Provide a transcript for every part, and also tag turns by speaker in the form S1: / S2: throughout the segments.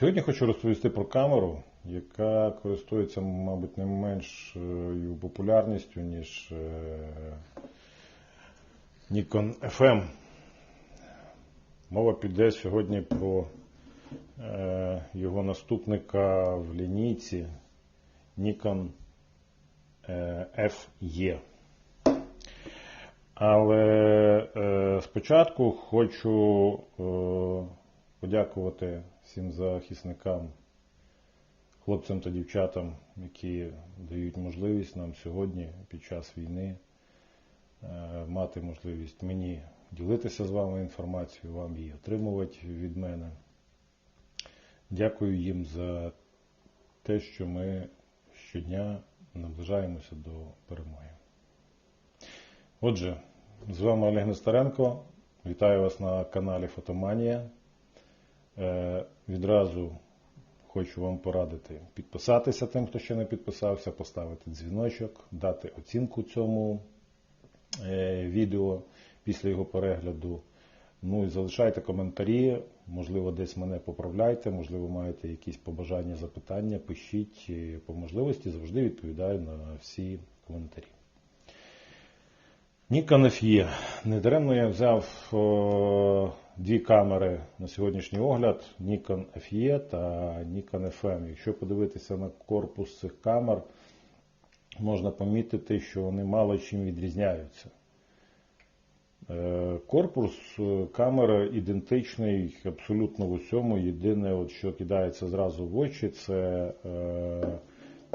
S1: Сьогодні хочу розповісти про камеру, яка користується, мабуть, не меншою популярністю, ніж е, Nikon FM. Мова піде сьогодні про е, його наступника в лінійці Nikon е, FE. Але спочатку хочу подякувати всім захисникам, хлопцям та дівчатам, які дають можливість нам сьогодні під час війни е, мати можливість мені ділитися з вами інформацією, вам її отримувати від мене. Дякую їм за те, що ми щодня наближаємося до перемоги. Отже, з вами Олег Нестеренко. Вітаю вас на каналі Фотоманія. Е, відразу хочу вам порадити підписатися тим, хто ще не підписався, поставити дзвіночок, дати оцінку цьому е, відео після його перегляду. Ну і залишайте коментарі, можливо, десь мене поправляйте, можливо, маєте якісь побажання, запитання, пишіть по можливості, завжди відповідаю на всі коментарі. FE. Недаремно я взяв дві камери на сьогоднішній огляд Nikon FE та Nikon FM. Якщо подивитися на корпус цих камер, можна помітити, що вони мало чим відрізняються. Е, корпус камери ідентичний абсолютно в усьому. Єдине, от, що кидається зразу в очі, це е,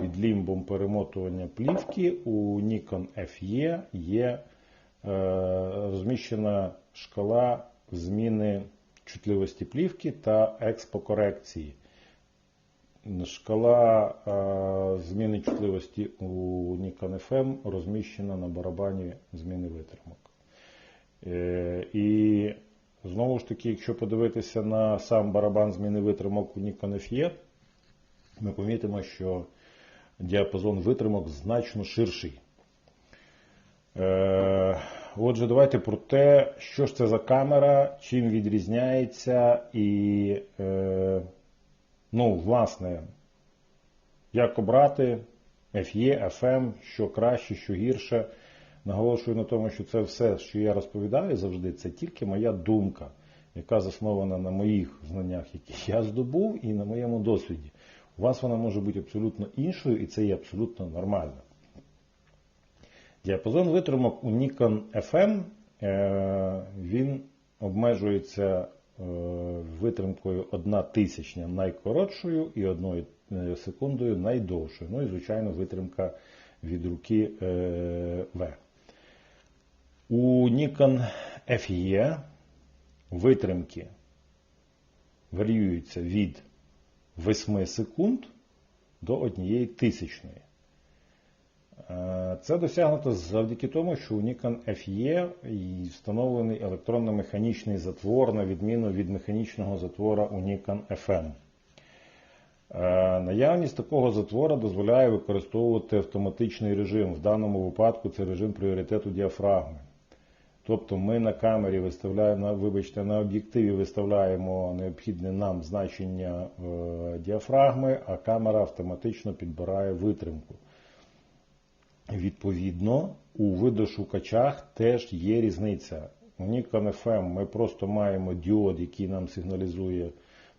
S1: під лімбом перемотування плівки. У Nikon FE є розміщена шкала зміни чутливості плівки та експокорекції. Шкала зміни чутливості у Nikon FM розміщена на барабані зміни витримок. Е, і знову ж таки, якщо подивитися на сам барабан зміни витримок у Nikon FE, ми помітимо, що діапазон витримок значно ширший. Отже, давайте про те, що ж це за камера, чим відрізняється і, е, ну, власне, як обрати FE, FM, що краще, що гірше. Наголошую на тому, що це все, що я розповідаю завжди, це тільки моя думка, яка заснована на моїх знаннях, які я здобув, і на моєму досвіді. У вас вона може бути абсолютно іншою, і це є абсолютно нормально. Діапазон витримок у Nikon FM е, він обмежується е, витримкою 1 тисячня найкоротшою і 1 е, секундою найдовшою. Ну і, звичайно, витримка від руки V. У Nikon FE витримки варіюються від 8 секунд до 1 тисячної. Це досягнуто завдяки тому, що у Nikon FE встановлений електронно-механічний затвор, на відміну від механічного затвора у Nikon FM. Наявність такого затвора дозволяє використовувати автоматичний режим. В даному випадку це режим пріоритету діафрагми. Тобто ми на камері виставляємо, вибачте, на об'єктиві виставляємо необхідне нам значення е, діафрагми, а камера автоматично підбирає витримку. Відповідно, у видошукачах теж є різниця. У Nikon FM ми просто маємо діод, який нам сигналізує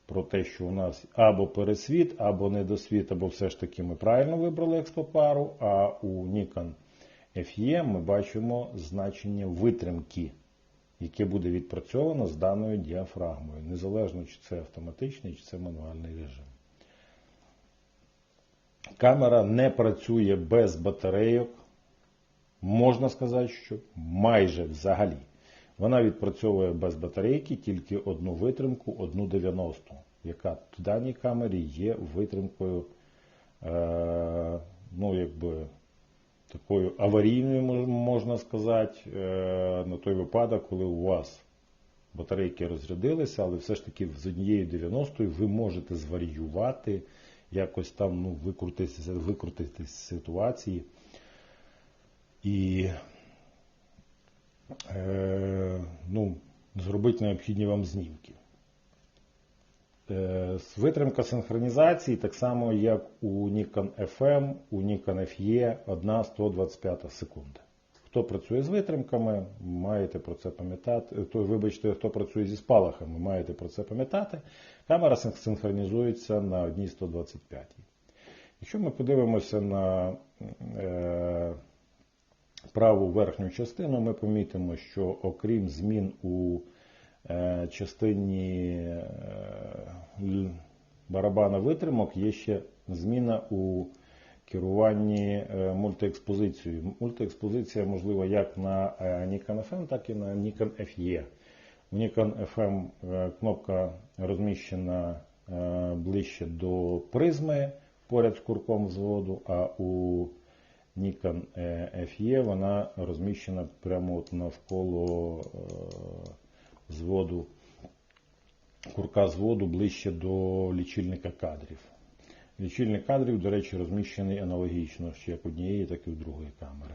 S1: про те, що у нас або пересвіт, або недосвіт, або все ж таки ми правильно вибрали експопару, а у Nikon FE ми бачимо значення витримки, яке буде відпрацьовано з даною діафрагмою, незалежно чи це автоматичний, чи це мануальний режим. Камера не працює без батарейок. Можна сказати, що майже взагалі. Вона відпрацьовує без батарейки тільки одну витримку, одну 90, яка в даній камері є витримкою, е, ну, якби, такою аварійною, можна сказати, е, на той випадок, коли у вас батарейки розрядилися, але все ж таки з однією 90 ви можете зваріювати якось там ну, викрутитися, викрутитися з ситуації. І е, ну, зробити необхідні вам знімки. Е, Витримка синхронізації так само, як у Nikon FM, у Nikon FE 1 125 секунда. Хто працює з витримками, маєте про це пам'ятати. То, вибачте, хто працює зі спалахами, маєте про це пам'ятати. Камера синхронізується на 1 125. Якщо ми подивимося на е, праву верхню частину, ми помітимо, що окрім змін у е, частині е, барабана витримок, є ще зміна у керуванні е, мультиекспозицією. Мультиекспозиція можлива як на е, Nikon FM, так і на Nikon FE. У Nikon FM е, кнопка розміщена ближче до призми поряд з курком взводу, а у Nikon FE вона розміщена прямо от навколо зводу, курка зводу ближче до лічильника кадрів. Лічильник кадрів, до речі, розміщений аналогічно ще як однієї, так і у другої камери.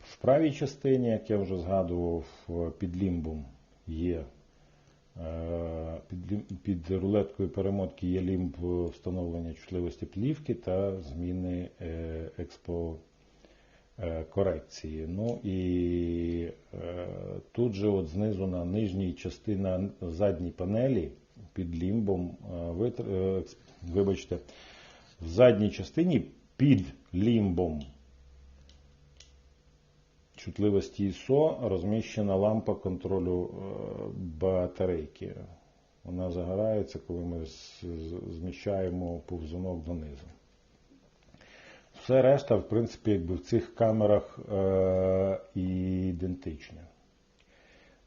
S1: В правій частині, як я вже згадував, під лімбом є е, під, під рулеткою перемотки є лімб встановлення чутливості плівки та зміни е, експо е, корекції. Ну і тут же от знизу на нижній частині задній панелі під лімбом, вибачте, в задній частині під лімбом чутливості ISO розміщена лампа контролю е, батарейки. Вона загорається, коли ми зміщаємо повзунок донизу. Все решта, в принципі, якби в цих камерах е, ідентичне.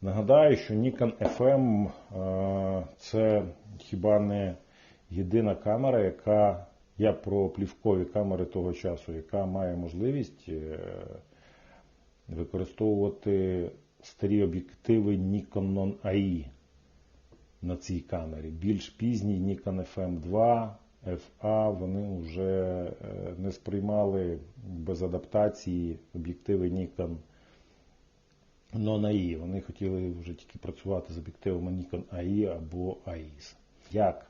S1: Нагадаю, що Nikon FM е, це хіба не єдина камера, яка я про плівкові камери того часу, яка має можливість е, використовувати старі об'єктиви Nikon AI на цій камері. Більш пізній Nikon FM2, FA, вони вже е, не сприймали без адаптації об'єктиви Nikon Non AI. Вони хотіли вже тільки працювати з об'єктивами Nikon AI або AIS. Як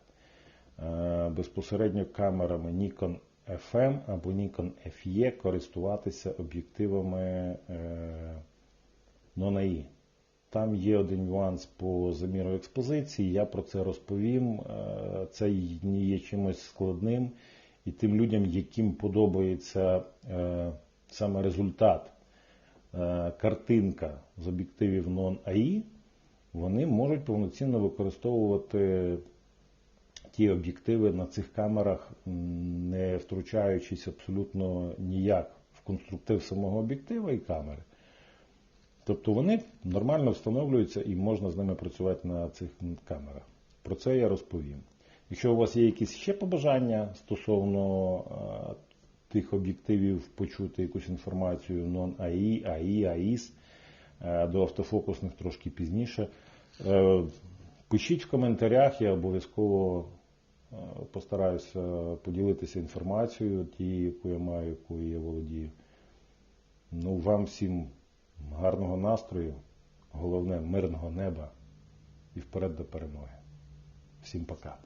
S1: безпосередньо камерами Nikon FM або Nikon FE користуватися об'єктивами е, Non-AI. Там є один нюанс по заміру експозиції, я про це розповім. Е, Це не є чимось складним. І тим людям, яким подобається е, саме результат, е, картинка з об'єктивів Non-AI, вони можуть повноцінно використовувати ті об'єктиви на цих камерах, не втручаючись абсолютно ніяк в конструктив самого об'єктива і камери. Тобто вони нормально встановлюються і можна з ними працювати на цих камерах. Про це я розповім. Якщо у вас є якісь ще побажання стосовно тих об'єктивів почути якусь інформацію non-AI, AI, AIS, е, до автофокусних трошки пізніше, е, пишіть в коментарях, я обов'язково постараюся поділитися інформацією, тією, яку я маю, якою я володію. Ну, вам всім гарного настрою, головне мирного неба і вперед до перемоги. Всім пока.